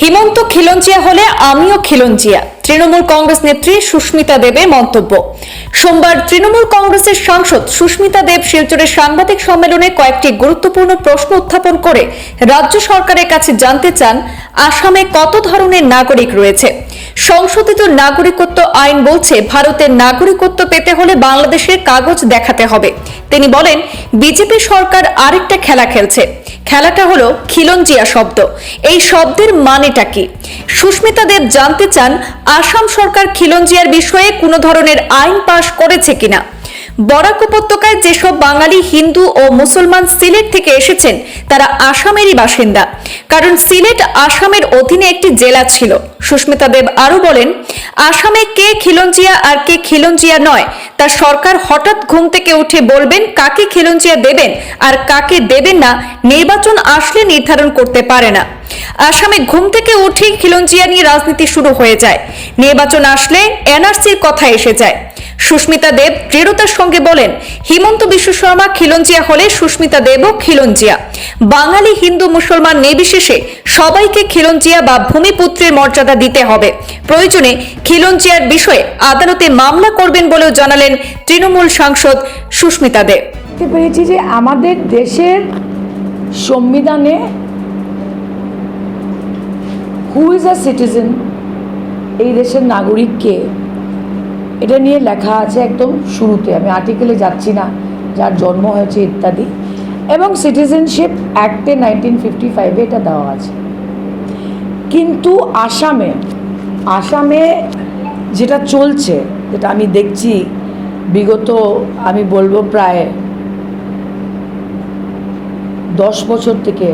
হিমন্ত খিলঞ্জিয়া হলে আমিও খিলঞ্জিয়া। তৃণমূল কংগ্রেস নেত্রী সুস্মিতা দেবের মন্তব্য। সোমবার তৃণমূল কংগ্রেসের সাংসদ সুস্মিতা দেব শিলচরের সাংবাদিক সম্মেলনে কয়েকটি গুরুত্বপূর্ণ প্রশ্ন উত্থাপন করে রাজ্য সরকারের কাছে জানতে চান, আসামে কত ধরনের নাগরিক রয়েছে? সংশোধিত নাগরিকত্ব আইন বলছে ভারতের নাগরিকত্ব পেতে হলে বাংলাদেশের কাগজ দেখাতে হবে। তিনি বলেন, বিজেপি সরকার আরেকটা খেলা খেলছে। খেলাটা হলো খিলঞ্জিয়া শব্দ। এই শব্দের মানেটা কি? সুস্মিতা দেব জানতে চান, আসাম সরকার খিলঞ্জিয়ার বিষয়ে কোনো ধরনের আইন পাশ করেছে কিনা? বরাক উপত্যকায় যেসব বাঙালি হিন্দু ও মুসলমান সিলেট থেকে এসেছেন, তারা আসামেরই বাসিন্দা। কারণ সিলেট আসামের অধীনে একটি জেলা ছিল। সুস্মিতা দেব আরও বলেন, আসামে কে খিলঞ্জিয়া আর কে খিলঞ্জিয়া নয়, তা সরকার হঠাৎ ঘুম থেকে উঠে বলবেন কাকে খিলঞ্জিয়া দেবেন আর কাকে দেবেন না নির্বাচন আসলে নির্ধারণ করতে পারে না। আসামে ঘুম থেকে উঠেই খিলঞ্জিয়া নিয়ে রাজনীতি শুরু হয়ে যায়। নির্বাচন আসলে এনআরসির কথা এসে যায়। সুস্মিতা দেব দৃঢ়তার সঙ্গে বলেন, হিমন্ত বিশ্ব শর্মা খিলঞ্জিয়া হলে সুস্মিতা দেবও খিলঞ্জিয়া। বাঙালি, হিন্দু, মুসলমান নির্বিশেষে সবাইকে খিলঞ্জিয়া বা ভূমিপুত্রের মর্যাদা দিতে হবে। প্রয়োজনে খিলঞ্জিয়ার বিষয়ে আদালতে মামলা করবেন বলেও জানালেন তৃণমূল সাংসদ সুস্মিতা দেব। পেরেছি যে আমাদের দেশের সংবিধানে হু ইজ আ সিটিজেন এই দেশের নাগরিককে এটা নিয়ে লেখা আছে একদম শুরুতে, আমি আর্টিকেলে যাচ্ছি না, যার জন্ম হয়েছে ইত্যাদি। এবং সিটিজেনশিপ অ্যাক্টে নাইনটিন ফিফটি ফাইভে এটা দেওয়া আছে। কিন্তু আসামে আসামে যেটা চলছে, যেটা আমি দেখছি, বিগত, আমি বলব প্রায় দশ বছর থেকে,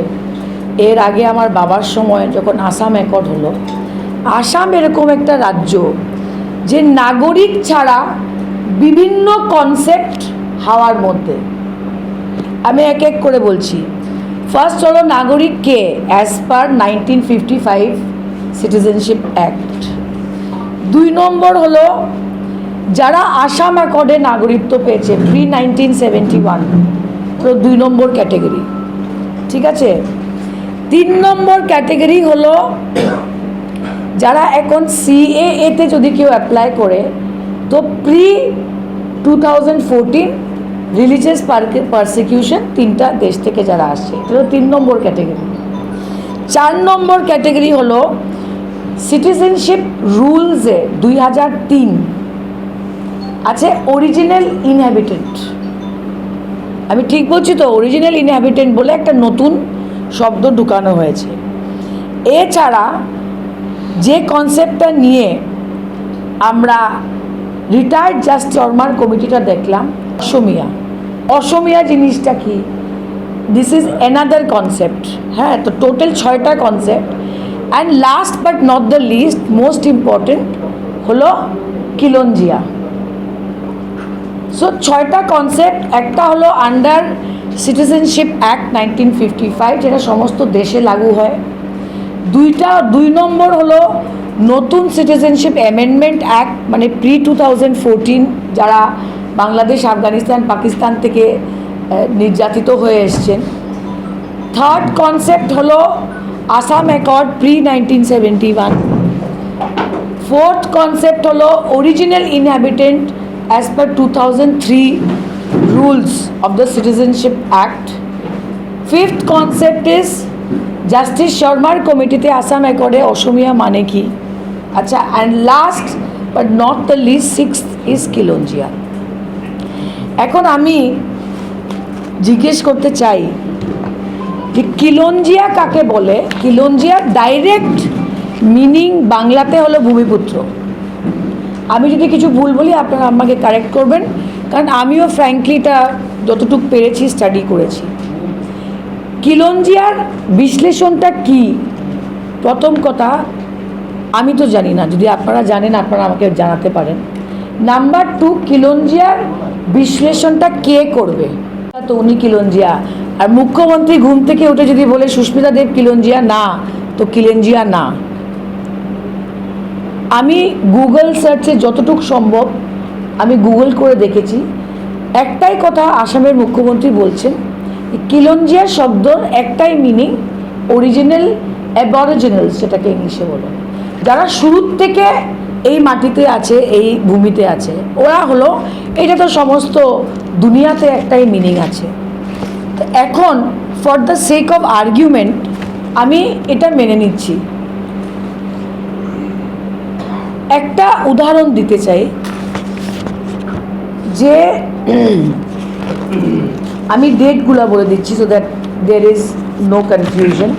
এর আগে আমার বাবার সময় যখন আসাম অ্যাকর্ড হলো, আসাম এরকম একটা রাজ্য যে নাগরিক ছাড়া বিভিন্ন কনসেপ্ট হাওয়ার মধ্যে। আমি এক এক করে বলছি। ফার্স্ট হলো নাগরিক কে? As per nineteen fifty five citizenship act দুই নম্বর হলো যারা আসাম অ্যাকর্ডে নাগরিকত্ব পেয়েছে প্রি নাইনটিন সেভেন্টি ওয়ান তো দুই নম্বর ক্যাটেগরি ঠিক আছে? তিন নম্বর ক্যাটেগরি হলো যারা এখন সিএএতে যদি কেউ অ্যাপ্লাই করে, তো pre two thousand fourteen religious persecution তিনটা দেশ থেকে যারা আসছে, এটা তিন নম্বর ক্যাটেগরি চার নম্বর ক্যাটেগরি হলো সিটিজেনশিপ রুলসে দুই হাজার তিন আছে অরিজিনাল ইনহ্যাবিটেন্ট আমি ঠিক বলছি তো অরিজিনাল ইনহ্যাবিটেন্ট বলে একটা নতুন শব্দ ঢুকানো হয়েছে। এছাড়া যে কনসেপ্টটা নিয়ে আমরা রিটায়ার্ড জাস্ট চর্মার কমিটিটা দেখলাম, অসমিয়া। অসমিয়া জিনিসটা কি? দিস ইজ অ্যানাদার কনসেপ্ট হ্যাঁ তো টোটাল ছয়টা concept and last but not the least most important হলো কিলঞ্জিয়া সো ছয়টা কনসেপ্ট একটা হলো under citizenship act nineteen fifty five যেটা সমস্ত দেশে লাগু হয়। দুইটা, দুই নম্বর হলো নতুন সিটিজেনশিপ অ্যামেন্ডমেন্ট অ্যাক্ট মানে প্রি টু থাউজেন্ড ফোরটিন যারা বাংলাদেশ, আফগানিস্তান, পাকিস্তান থেকে নির্যাতিত হয়ে এসছেন। থার্ড কনসেপ্ট হলো Assam accord pre nineteen seventy one fourth concept হলো original inhabitant as per two thousand three rules of the citizenship act fifth concept is justice শর্মার কমিটিতে আসাম অ্যাকর্ডে অসমিয়া মানে কি? আচ্ছা and last but not the least six is কিলঞ্জিয়া এখন আমি জিজ্ঞেস করতে চাই যে কিলঞ্জিয়া কাকে বলে? কিলঞ্জিয়া ডাইরেক্ট মিনিং বাংলাতে হলো ভূমিপুত্র। আমি যদি কিছু ভুল বলি, আপনারা আমাকে কারেক্ট করবেন। কারণ আমিও ফ্র্যাঙ্কলিটা যতটুকু পেরেছি স্টাডি করেছি। কিলঞ্জিয়ার বিশ্লেষণটা কি? প্রথম কথা, আমি তো জানি না, যদি আপনারা জানেন, আপনারা আমাকে জানাতে পারেন। নাম্বার টু কিলঞ্জিয়ার বিশ্লেষণটা কে করবে? তো উনি কিলঞ্জিয়া আর মুখ্যমন্ত্রী ঘুম থেকে উঠে যদি বলে, সুস্মিতা দেব কিলঞ্জিয়া না, তো কিলঞ্জিয়া না। আমি গুগল সার্চে যতটুকু সম্ভব, আমি গুগল করে দেখেছি। একটাই কথা আসামের মুখ্যমন্ত্রী বলছেন কিলঞ্জিয়া শব্দর একটাই মিনিং অরিজিনাল অ্যাবরিজিনালস সেটাকে ইংলিশে বলে। যারা শুরুর থেকে এই মাটিতে আছে, এই ভূমিতে আছে, ওরা হলো, এটা তো সমস্ত দুনিয়াতে একটাই মিনিং আছে। তো এখন for the sake of argument আমি এটা মেনে নিচ্ছি। একটা উদাহরণ দিতে চাই যে আমি ডেটগুলো বলে দিচ্ছি so that there is no confusion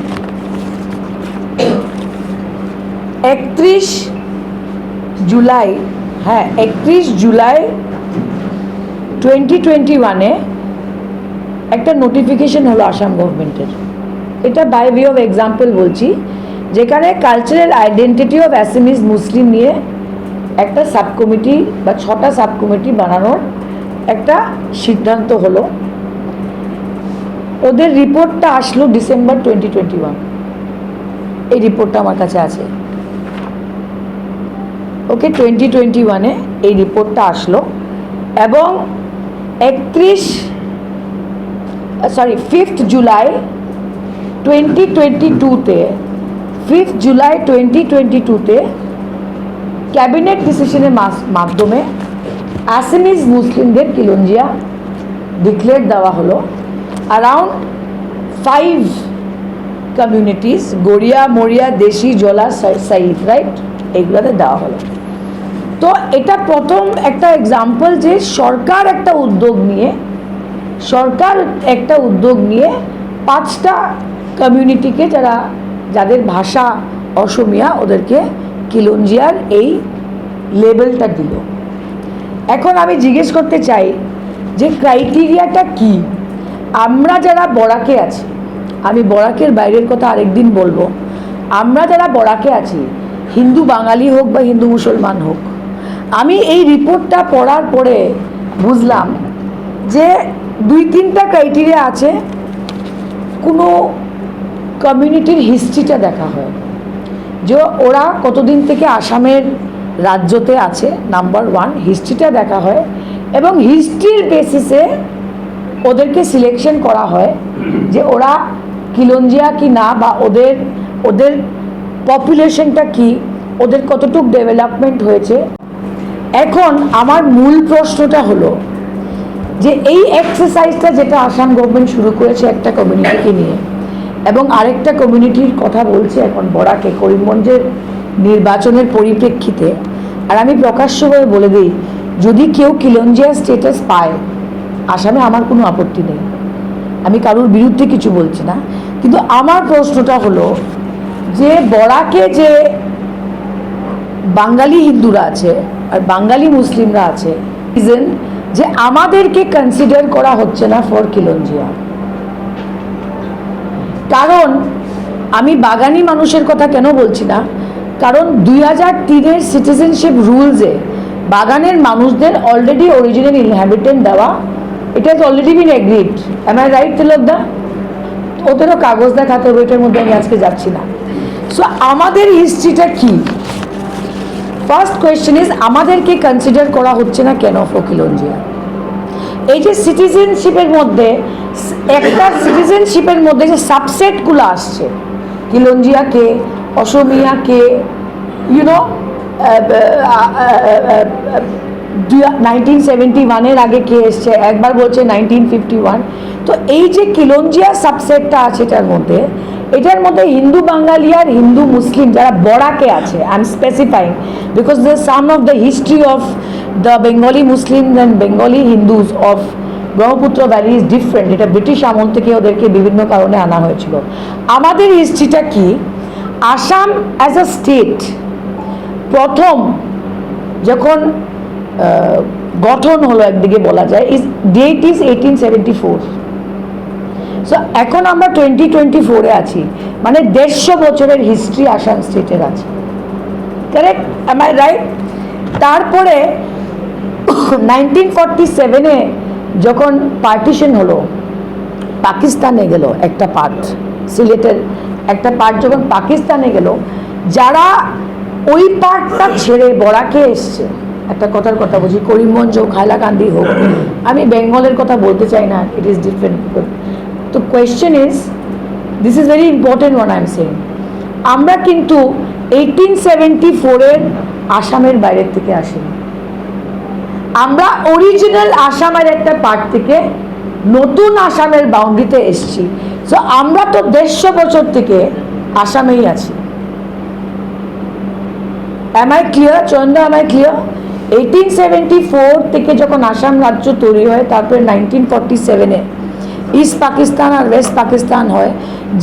একত্রিশ জুলাই হ্যাঁ একত্রিশ জুলাই টোয়েন্টি টোয়েন্টি ওয়ানে একটা নোটিফিকেশন হলো আসাম গভর্নমেন্টের এটা বাই ওয়ে অফ এক্সাম্পল বলছি, যেখানে cultural identity of Assamese Muslim নিয়ে একটা সাব কমিটি বা ছটা সাব কমিটি বানানোর একটা সিদ্ধান্ত হলো। ওদের রিপোর্টটা আসলো ডিসেম্বর টোয়েন্টি টোয়েন্টি ওয়ান এই রিপোর্টটা আমার কাছে আছে। ওকে টোয়েন্টি টোয়েন্টি ওয়ানে এই রিপোর্টটা আসলো এবং একত্রিশ sorry fifth July twenty twenty টুতে ফিফথ জুলাই টোয়েন্টি টোয়েন্টি টুতে ক্যাবিনেট ডিসিশনের মাধ্যমে অ্যাসামিজ মুসলিমদের কিলঞ্জিয়া ডিক্লেয়ার দেওয়া হলো। অ্যারাউন্ড ফাইভ কমিউনিটিস গড়িয়া মরিয়া দেশি জলা সাইড রাইট এইগুলোতে দেওয়া হলো। তো এটা প্রথম একটা এক্সাম্পল যে সরকার একটা উদ্যোগ নিয়ে, সরকার একটা উদ্যোগ নিয়ে পাঁচটা কমিউনিটিকে যারা, যাদের ভাষা অসমিয়া, ওদেরকে কিলঞ্জিয়ার এই লেবেলটা দিল। এখন আমি জিজ্ঞেস করতে চাই যে ক্রাইটেরিয়াটা কি? আমরা যারা বরাকে আছি, আমি বরাকের বাইরের কথা আরেকদিন বলব, আমরা যারা বরাকে আছি, হিন্দু বাঙালি হোক বা হিন্দু মুসলমান হোক, আমি এই রিপোর্টটা পড়ার পরে বুঝলাম যে দুই তিনটা ক্রাইটেরিয়া আছে, কোনো কমিউনিটির হিস্ট্রিটা দেখা হয়। যে ওরা কতদিন থেকে আসামের রাজ্যতে আছে নাম্বার ওয়ান হিস্ট্রিটা দেখা হয় এবং হিস্ট্রির বেসিসে ওদেরকে সিলেকশন করা হয় যে ওরা কিলঞ্জিয়া কি না বা ওদের ওদের পপুলেশনটা কি, ওদের কতটুক ডেভেলপমেন্ট হয়েছে। এখন আমার মূল প্রশ্নটা হলো যে এই এক্সারসাইজটা যেটা আসাম গভর্নমেন্ট শুরু করেছে একটা কমিউনিটিকে নিয়ে, এবং আরেকটা কমিউনিটির কথা বলছে এখন বড়াকে করিমগঞ্জের নির্বাচনের পরিপ্রেক্ষিতে। আর আমি প্রকাশ্যভাবে বলে দিই, যদি কেউ কিলঞ্জিয়া স্টেটাস পায় আসামে আমার কোনো আপত্তি নেই। আমি কারোর বিরুদ্ধে কিছু বলছি না। কিন্তু আমার প্রশ্নটা হলো যে বড়াকে যে বাঙালি হিন্দুরা আছে আর বাঙালি মুসলিমরা আছে রিজন যে আমাদেরকে কনসিডার করা হচ্ছে না ফর কিলঞ্জিয়া কারণ আমি বাগানি মানুষের কথা কেন বলছি না? কারণ দুই হাজার তিনের সিটিজেনশিপ রুলসে বাগানের মানুষদের অলরেডি অরিজিনাল ইনহ্যাবিটেন্ট দেওয়া it has already been agreed am I right তিলকদা ওদেরও কাগজ দেখাতে হবে, এটার মধ্যে আমি আজকে যাচ্ছি না। সো আমাদের হিস্ট্রিটা কি? ফার্স্ট কোয়েশ্চেন ইজ আমাদেরকে কনসিডার করা হচ্ছে না কেন ফকিলঞ্জিয়া এই যে সিটিজেনশিপের মধ্যে, একটা সিটিজেনশিপের মধ্যে যে সাবসেটগুলো আসছে কিলঞ্জিয়া কে অসমিয়া কে ইউনো নাইনটিন সেভেন্টি ওয়ানের আগে কে এসছে? একবার বলছে নাইনটিন ফিফটি ওয়ান। তো এই যে কিলঞ্জিয়া সাবসেটটা আছে এটার মধ্যে এটার মধ্যে হিন্দু বাঙালি আর হিন্দু মুসলিম যারা বড়াকে আছে I am specifying because the some of the history of the Bengali Muslim and Bengali Hindus of Brahmaputra valley is different এটা ব্রিটিশ আমল থেকে ওদেরকে বিভিন্ন কারণে আনা হয়েছিল। আমাদের হিস্ট্রিটা কি? আসাম অ্যাজ আ স্টেট প্রথম যখন গঠন হলো একদিকে বলা যায়। Is date is eighteen seventy four so এখন আমরা টোয়েন্টি টোয়েন্টি ফোরে আছি। মানে দেড়শো বছরের হিস্ট্রি আসাম স্টেটের আছে। কারেক্ট এম আই রাইট তারপরে নাইনটিন ফর্টি সেভেনে যখন পার্টিশন হলো, পাকিস্তানে গেল একটা পার্ট সিলেটের একটা পার্ট যখন পাকিস্তানে গেল, যারা ওই পার্টটা ছেড়ে বরাকে এসছে একটা কথার কথা বলছি করিমগঞ্জ হোক হাইলাকান্দি হোক, আমি বেঙ্গলের কথা বলতে চাই না ইট ইজ ডিফারেন্ট তো question is this is very important one I am saying আমরা কিন্তু এইটিন সেভেন্টি ফোরের আসামের বাইরের থেকে আসিনি। আমরা অরিজিনাল আসামের একটা পার্ট থেকে নতুন আসামের বাউন্ডারিতে এসেছি। সো আমরা তো দেড়শো বছর থেকে আসামেই আছি। I clear Chandra I clear eighteen seventy four থেকে যখন আসাম রাজ্য তৈরি হয়, তারপরে নাইনটিন ফর্টি সেভেনে ইস্ট পাকিস্তান আর ওয়েস্ট পাকিস্তান হয়,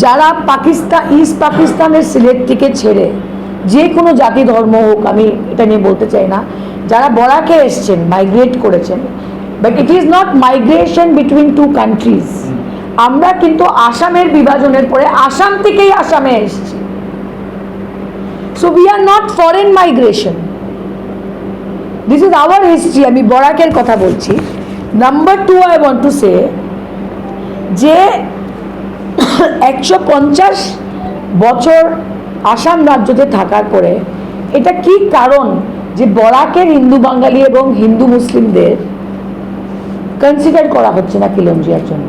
যারা পাকিস্তান ইস্ট পাকিস্তানের সিলেট থেকে ছেড়ে যে কোনো জাতি, ধর্ম হোক, আমি এটা নিয়ে বলতে চাই না, যারা বরাকে এসছেন মাইগ্রেট করেছেন but it is not migration between two countries আমরা কিন্তু আসামের বিভাজনের পরে আসাম থেকেই আসামে এসেছি। So we are not foreign migration this is our history আমি বরাকের কথা বলছি। Number two I want to say যে একশো পঞ্চাশ বছর আসাম রাজ্যতে থাকার পরে এটা কি কারণ যে বরাকের হিন্দু বাঙালি এবং হিন্দু মুসলিমদের কনসিডার করা হচ্ছে না কিলঞ্জিয়ার জন্য?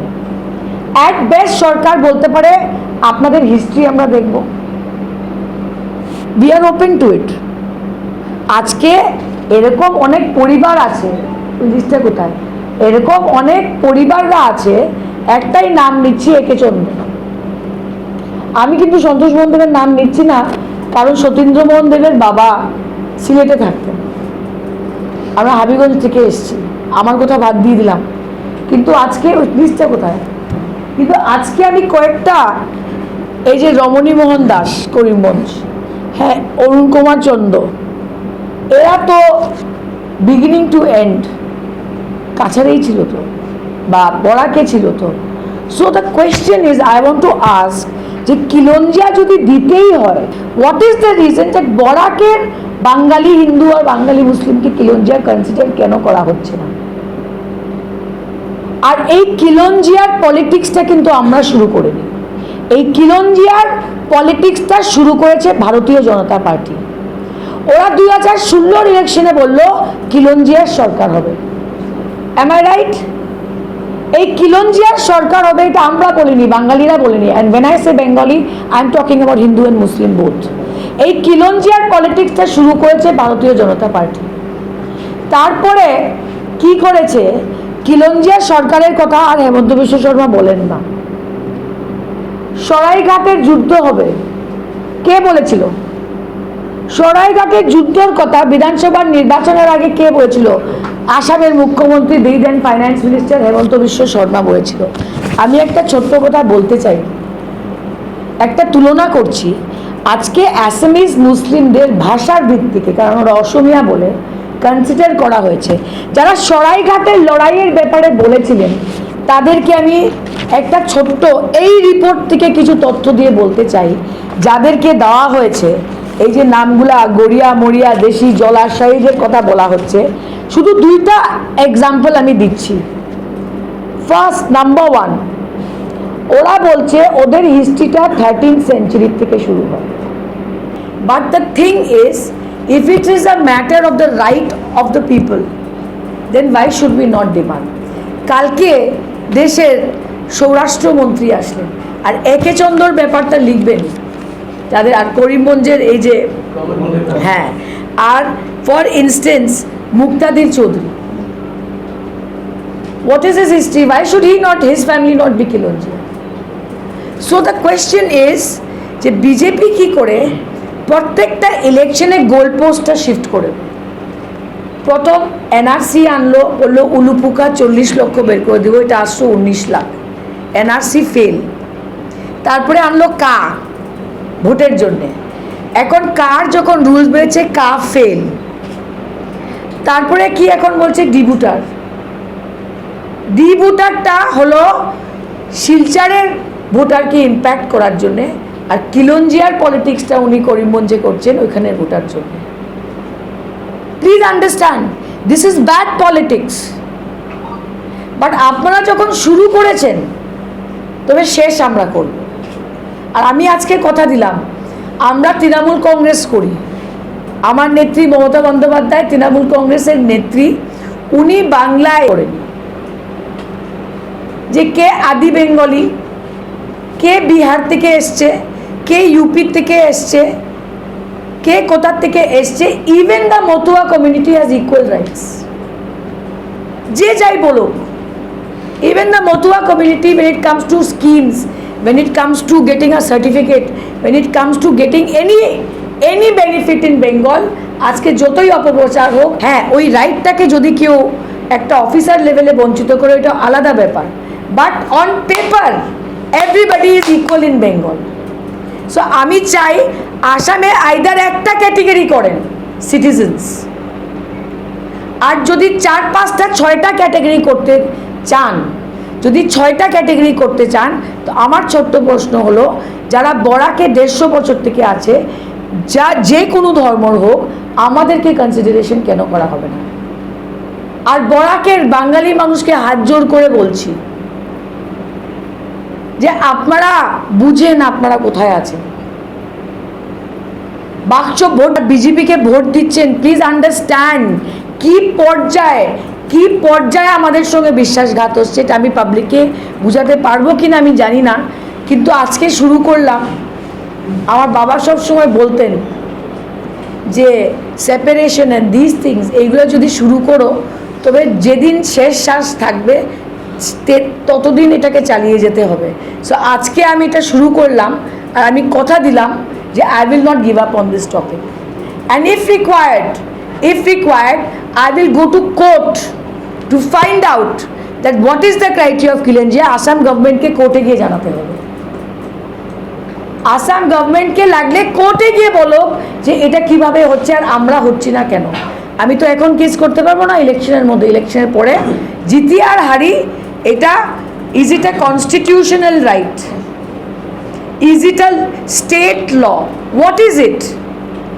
অ্যাট বেস্ট সরকার বলতে পারে আপনাদের হিস্ট্রি আমরা দেখব। We are open to it আজকে এরকম অনেক পরিবার আছে লিস্টটা কোথায়? এরকম অনেক পরিবাররা আছে, একটাই নাম নিচ্ছি একে চন্দ্র। আমি কিন্তু সন্তোষ মোহন দেবের নাম নিচ্ছি না, কারণ সতীন্দ্র মোহন দেবের বাবা সিলেটে থাকতেন। আমরা হাবিগঞ্জ থেকে এসেছি, আমার কথা বাদ দিয়ে দিলাম। কিন্তু আজকে ওই লিস্টটা কোথায়? কিন্তু আজকে আমি কয়েকটা, এই যে রমণী মোহন দাস করিমগঞ্জ হ্যাঁ অরুণ কুমার চন্দ্র এরা তো বিগিনিং টু এন্ড কাছারেই ছিল তো, বা বরাকে ছিল তো। So the question is I want to ask যে কিলঞ্জিয়া যদি দিতেই হয় হোয়াট ইজ দ্য রিজন যে বরাকের বাঙালি হিন্দু আর বাঙালি মুসলিমকে কিলঞ্জিয়া কনসিডার কেন করা হচ্ছে না? আর এই কিলঞ্জিয়ার পলিটিক্সটা কিন্তু আমরা শুরু করিনি। এই কিলঞ্জিয়ার পলিটিক্সটা শুরু করেছে ভারতীয় জনতা পার্টি। ওরা দুই হাজার ষোলোর ইলেকশনে বলল কিলঞ্জিয়ার সরকার হবে। অ্যাম আই রাইট এই কিলঞ্জিয়ার সরকার হবে, এটা আমরা বলিনি, বাঙালিরা বলিনি। And when I say Bengali I am talking about Hindu and Muslim both এই কিলঞ্জিয়ার পলিটিক্সটা শুরু করেছে ভারতীয় জনতা পার্টি। তারপরে কি করেছে? কিলঞ্জিয়া সরকারের কথা আর হেমন্ত বিশ্ব শর্মা বলেন না। সরাইঘাটের যুদ্ধ হবে। কে বলেছিল? সরাইঘাটের যুদ্ধের কথা বিধানসভার নির্বাচনের আগে কে বলেছিল? আসামের মুখ্যমন্ত্রী দিদ and finance minister Himanta Biswa Sarma বলেছিল। আমি একটা ছোট্ট কথা বলতে চাই। একটা তুলনা করছি। আজকে অ্যাসামিজ মুসলিমদের ভাষার ভিত্তিতে, কারণ ওরা অসমিয়া বলে কনসিডার করা হয়েছে। যারা সরাইঘাটের লড়াইয়ের ব্যাপারে বলেছিলেন, তাদেরকে আমি একটা ছোট্ট এই রিপোর্ট থেকে কিছু তথ্য দিয়ে বলতে চাই। যাদেরকে দেওয়া হয়েছে এই যে নামগুলা গড়িয়া মরিয়া দেশি জলাশয়ীদের কথা বলা হচ্ছে, শুধু দুইটা এক্সাম্পল আমি দিচ্ছি। ফার্স্ট নাম্বার ওয়ান ওরা বলছে ওদের হিস্ট্রিটা থার্টিন সেঞ্চুরি থেকে শুরু হয়। But the thing is if it is a matter of the right of the people then why should be not demand কালকে দেশের স্বরাষ্ট্রমন্ত্রী আসলেন, আর একে চন্দ্রর ব্যাপারটা লিখবেন। যাদের আর করিমগঞ্জের এই যে হ্যাঁ আর for instance Muktadir Choudhury. What is his history? Why should he not, his family not be so the question is, যে বিজেপি কি করে প্রত্যেকটা ইলেকশনে গোল পোস্টটা শিফট করে? প্রথম এনআরসি আনলো, বলল, উলুপুকা চল্লিশ লক্ষ বের করে দেবো, এটা আসছো উনিশ লাখ। এনআরসি ফেল তারপরে আনলো কা ভোটের জন্যে। এখন কার যখন রুলস বেড়েছে, কা ফেল তারপরে কি এখন বলছে? ডিবুটার। ডি ভোটারটা হলো শিলচারের ভোটারকে ইম্প্যাক্ট করার জন্যে আর কিলঞ্জিয়ার পলিটিক্সটা উনি করিমগঞ্জে করছেন ওইখানের ভোটার জন্য। Please understand this is bad politics but আপনারা যখন শুরু করেছেন, তবে শেষ আমরা করব। আর আমি আজকে কথা দিলাম, আমরা তৃণমূল কংগ্রেস করি। আমার নেত্রী মমতা বন্দ্যোপাধ্যায় তৃণমূল কংগ্রেসের নেত্রী, উনি বাংলায় করেন। যে কে আদি বেঙ্গলি, কে বিহার থেকে এসছে, কে ইউপির থেকে এসছে, কে কোথার থেকে এসছে even the Matua community has equal rights যে যাই বলুক even the Matua community when it to schemes when it comes to getting a certificate, when it comes to getting any any benefit in Bengal, আজকে যতই অপপ্রচার হোক হ্যাঁ ওই রাইটটাকে যদি কেউ একটা অফিসার লেভেলে বঞ্চিত করে, এটা আলাদা ব্যাপার। But on paper everybody is equal in Bengal so আমি চাই আসামে আইদার একটা ক্যাটেগরি করেন সিটিজেন্স আর যদি চার, পাঁচটা, ছয়টা ক্যাটাগরি করতে চান যদি ছয়টা ক্যাটেগরি করতে চান, তো আমার ছোট্ট প্রশ্ন হলো, যারা বড়াকে দেড়শো বছর থেকে আছে, যা যে কোনো ধর্মর হোক, আমাদেরকে কনসিডারেশন কেন করা হবে না? আর বড়াকের বাঙালি মানুষকে হাত জোর করে বলছি, যে আপনারা বুঝেন আপনারা কোথায় আছেন। বাক্স ভোট বিজেপিকে ভোট দিচ্ছেন প্লিজ আন্ডারস্ট্যান্ড কি পর্যায়ে কি পর্যায়ে আমাদের সঙ্গে বিশ্বাসঘাত হচ্ছে, এটা আমি পাবলিককে বুঝাতে পারব কি না আমি জানি না। কিন্তু আজকে শুরু করলাম। আমার বাবা সব সময় বলতেন যে সেপারেশন অ্যান্ড দিস থিংস এইগুলো যদি শুরু করো, তবে যেদিন শেষ শ্বাস থাকবে ততদিন এটাকে চালিয়ে যেতে হবে। সো আজকে আমি এটা শুরু করলাম, আর আমি কথা দিলাম যে I will not give up on this topic and if required if required I will go to court to find out that what is the criteria of কিলেঞ্জিয়া Assam গভর্নমেন্টকে কোর্টে গিয়ে জানাতে হবে। আসাম গভর্নমেন্টকে লাগলে কোর্টে গিয়ে বলো যে এটা কীভাবে হচ্ছে আর আমরা হচ্ছি না কেন। আমি তো এখন কেস করতে পারব না ইলেকশনের মধ্যে। ইলেকশনের পরে জিতি আর হারি, এটা is it a constitutional right is it a state law what is it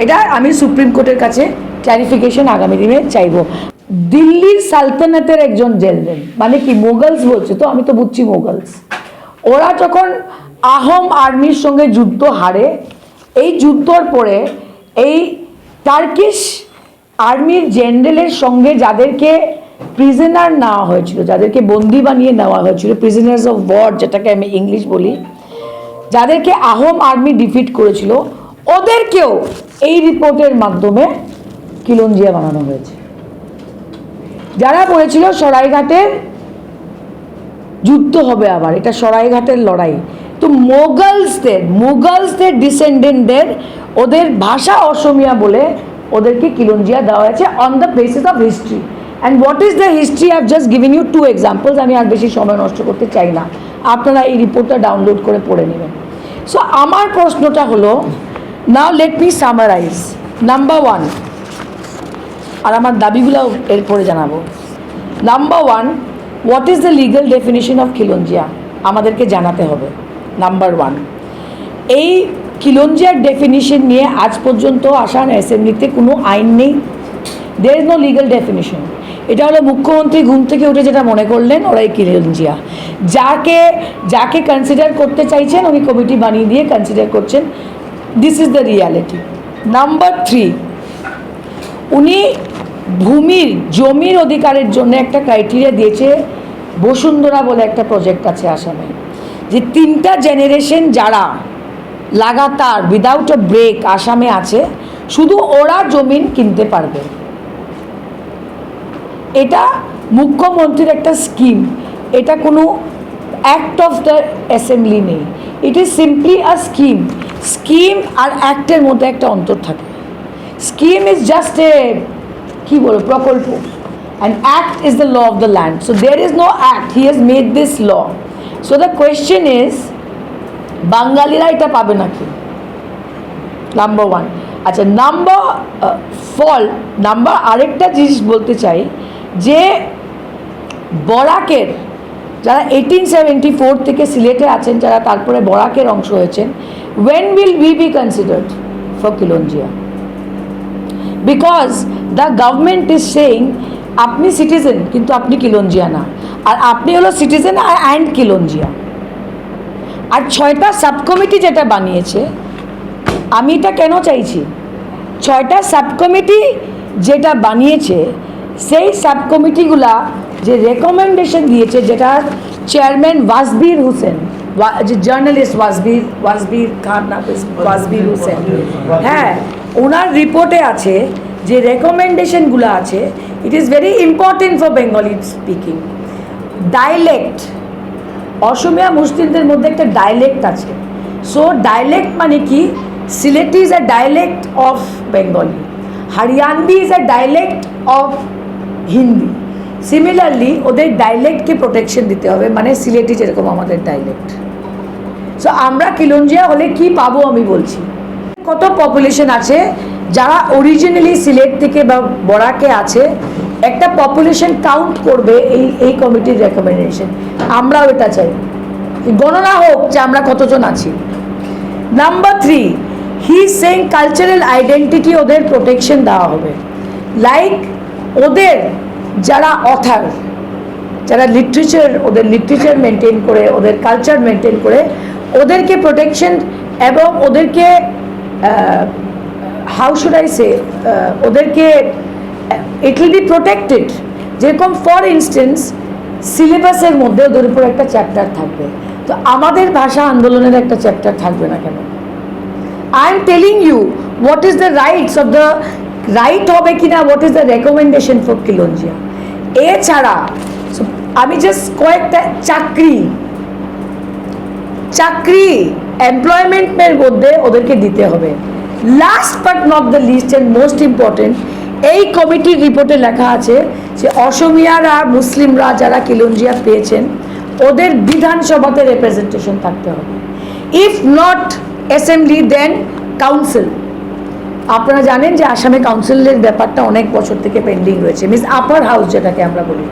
এটা আমি সুপ্রিম কোর্টের কাছে ক্ল্যারিফিকেশন আগামী দিনে চাইব। দিল্লির সালতানাতের একজন জেলবেন মানে কি, মোগলস বলছে তো? আমি তো বুঝছি মোগলস। ওরা যখন আহোম আর্মির সঙ্গে যুদ্ধ হারে, এই যুদ্ধর পরে এই টার্কিশ আর্মির জেনারেলের সঙ্গে যাদেরকে প্রিজনার নেওয়া হয়েছিল, যাদেরকে বন্দি বানিয়ে নেওয়া হয়েছিল প্রিজনার্স অফ ওয়ার যেটাকে আমি ইংলিশ বলি, যাদেরকে আহোম আর্মি ডিফিট করেছিল, ওদেরকেও এই রিপোর্টের মাধ্যমে কিলঞ্জিয়া বানানো হয়েছে। যারা বলেছিল সরাইঘাটের যুদ্ধ হবে আবার, এটা সরাইঘাটের লড়াই। তো মোগলসদের মোগলসদের ডিসেন্ডেন্টদের ওদের ভাষা অসমিয়া বলে ওদেরকে কিলঞ্জিয়া দেওয়া হয়েছে on the basis of history and what is the history I just giving you two examples আমি আর বেশি সময় নষ্ট করতে চাই না। আপনারা এই রিপোর্টটা ডাউনলোড করে পড়ে নেবেন। সো আমার প্রশ্নটা হলো now let me summarise number one আর আমার দাবিগুলো এরপরে জানাব। Number one what is the legal definition of খিলঞ্জিয়া আমাদেরকে জানাতে হবে। নাম্বার ওয়ান এই খিলঞ্জিয়ার ডেফিনিশন নিয়ে আজ পর্যন্ত আসাম অ্যাসেম্বলিতে কোনো আইন নেই। There is no legal definition এটা হলো মুখ্যমন্ত্রী ঘুম থেকে উঠে যেটা মনে করলেন, ওরাই কিলঞ্জিয়া যাকে যাকে কনসিডার করতে চাইছেন, উনি কমিটি বানিয়ে দিয়ে কনসিডার করছেন। This is the reality number three উনি ভূমির, জমির অধিকারের জন্য একটা ক্রাইটেরিয়া দিয়েছে বসুন্ধরা বলে একটা প্রজেক্ট আছে আসামে, যে তিনটা জেনারেশন যারা লাগাতার উইদাউট আ ব্রেক আসামে আছে, শুধু ওরা জমিন কিনতে পারবে। এটা মুখ্যমন্ত্রীর একটা স্কিম এটা কোনো অ্যাক্ট অফ দ্য অ্যাসেম্বলি নেই। It is simply a scheme scheme আর অ্যাক্টের মধ্যে একটা অন্তর থাকে। স্কিম ইজ জাস্ট এ কী বলব প্রকল্প। And act is the law of the land so there is no act he has made this law so the question is বাঙালিরা এটা পাবে নাকি? নাম্বার ওয়ান আচ্ছা নাম্বার ফল নাম্বার আরেকটা জিনিস বলতে চাই, যে বরাকের, যারা এইটিন সেভেন্টি ফোর থেকে সিলেটে আছেন, যারা তারপরে বরাকের অংশ হয়েছেন when will we be considered for কিলঞ্জিয়া because the government is saying আপনি সিটিজেন কিন্তু আপনি কিলঞ্জিয়া না আর আপনি হলো সিটিজেন আর অ্যান্ড কিলঞ্জিয়া আর ছয়টা সাব কমিটি যেটা বানিয়েছে, আমি এটা কেন চাইছি? ছয়টা সাব কমিটি যেটা বানিয়েছে, সেই সাব কমিটিগুলা যে রেকমেন্ডেশন দিয়েছে, যেটা চেয়ারম্যান ওয়াসবির হোসেন যে জার্নালিস্ট ওয়াজবির ওয়াজবির খান না ওয়াজবির হোসেন হ্যাঁ ওনার রিপোর্টে আছে যে রেকমেন্ডেশনগুলো আছে it is very important for Bengali speaking dialect Asamiya মুসলিমদের মধ্যে একটা ডাইলেক্ট আছে। সো ডাইলেক্ট মানে কি? Sylheti is a dialect of Bengali Haryanvi is a dialect of Hindi similarly ওদের ডাইলেক্টকে প্রোটেকশন দিতে হবে মানে সিলেটি যেরকম আমাদের ডাইলেক্ট সো আমরা কিলঞ্জিয়া হলে কি পাবো আমি বলছি। কত পপুলেশন আছে? যারা অরিজিনালি সিলেট থেকে বা বরাকে আছে, একটা পপুলেশন কাউন্ট করবে এই এই কমিটির রেকমেন্ডেশন আমরাও এটা চাই। গণনা হোক যে আমরা কতজন আছি। Number three he saying cultural identity ওদের প্রোটেকশন দেওয়া হবে। লাইক ওদের যারা অথার যারা লিটারেচার ওদের লিটারেচার মেনটেন করে, ওদের কালচার মেনটেন করে, ওদেরকে প্রোটেকশন এবং ওদেরকে হাউ শুড আই সে ওদেরকে ইট উইল বি প্রোটেক্টেড যেরকম ফর ইনস্টেন্স সিলেবাসের মধ্যে ওদের উপর একটা চ্যাপ্টার থাকবে। তো আমাদের ভাষা আন্দোলনের একটা চ্যাপ্টার থাকবে না কেন? I am telling you what is the rights of the right হবে কিনা what is the recommendation for কিলঞ্জিয়া এছাড়া আমি জাস্ট কয়েকটা চাকরি চাকরি এমপ্লয়মেন্টের মধ্যে ওদেরকে দিতে হবে। Last but not the least and most important এই কমিটির রিপোর্টে লেখা আছে যে অসমিয়ারা, মুসলিমরা যারা কিলঞ্জিয়া পেয়েছেন, ওদের বিধানসভাতে রিপ্রেজেন্টেশন থাকতে হবে। If not assembly then council আপনারা জানেন যে আসামে কাউন্সিলের ব্যাপারটা অনেক বছর থেকে পেন্ডিং রয়েছে। মিনস আপার হাউস যেটাকে আমরা বলি।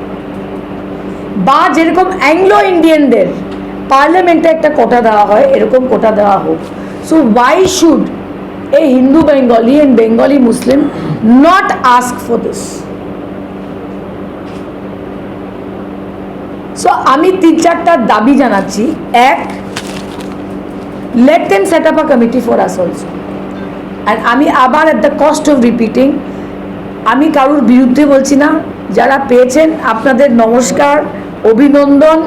বা যেরকম অ্যাংলো ইন্ডিয়ানদের পার্লামেন্টে একটা কোটা দেওয়া হয়, এরকম কোটা দেওয়া হোক। So why should a Hindu Bengali and Bengali Muslim not ask for this so আমি তিন চারটা দাবি জানাচ্ছি। এক let them set up a committee for us also and আমি আবার at the cost of repeating আমি কারোর বিরুদ্ধে বলছি না। যারা পেয়েছেন, আপনাদের নমস্কার, অভিনন্দন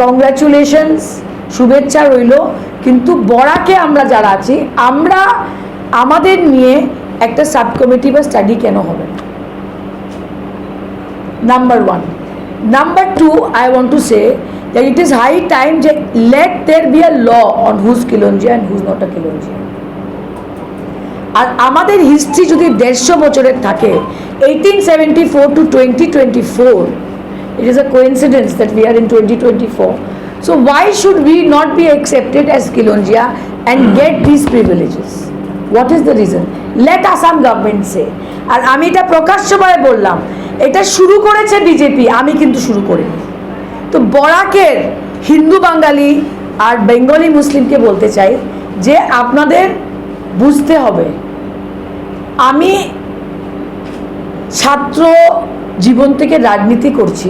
কংগ্রাচুলেশনস শুভেচ্ছা রইল। কিন্তু বড়াকে আমরা যারা আছি, আমরা আমাদের নিয়ে একটা সাব কমিটি বা স্টাডি কেন হবে? Number one number two I want to say that it is high time যে let there be a law on who's কিলঞ্জিয়া and whose not a কিলঞ্জিয়া আর আমাদের হিস্ট্রি যদি দেড়শো বছরের থাকে eighteen seventy four to twenty twenty four it is a coincidence that we are in twenty twenty four so why should we not be accepted as কিলঞ্জিয়া and get this privileges what is the reason let Assam government say আর আমি এটা প্রকাশ্যভাবে বললাম, এটা শুরু করেছে BJP আমি কিন্তু শুরু করিনি। তো বরাকের হিন্দু বাঙালি আর বেঙ্গলি মুসলিমকে বলতে চাই যে আপনাদের বুঝতে হবে, আমি ছাত্র জীবন থেকে রাজনীতি করছি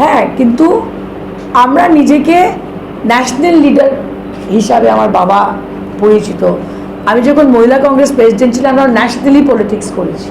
হ্যাঁ কিন্তু আমরা নিজেকে ন্যাশনাল লিডার হিসাবে আমার বাবা পরিচিত। আমি যখন মহিলা কংগ্রেস প্রেসিডেন্ট ছিলাম, আমরা ন্যাশনালি পলিটিক্স করেছি।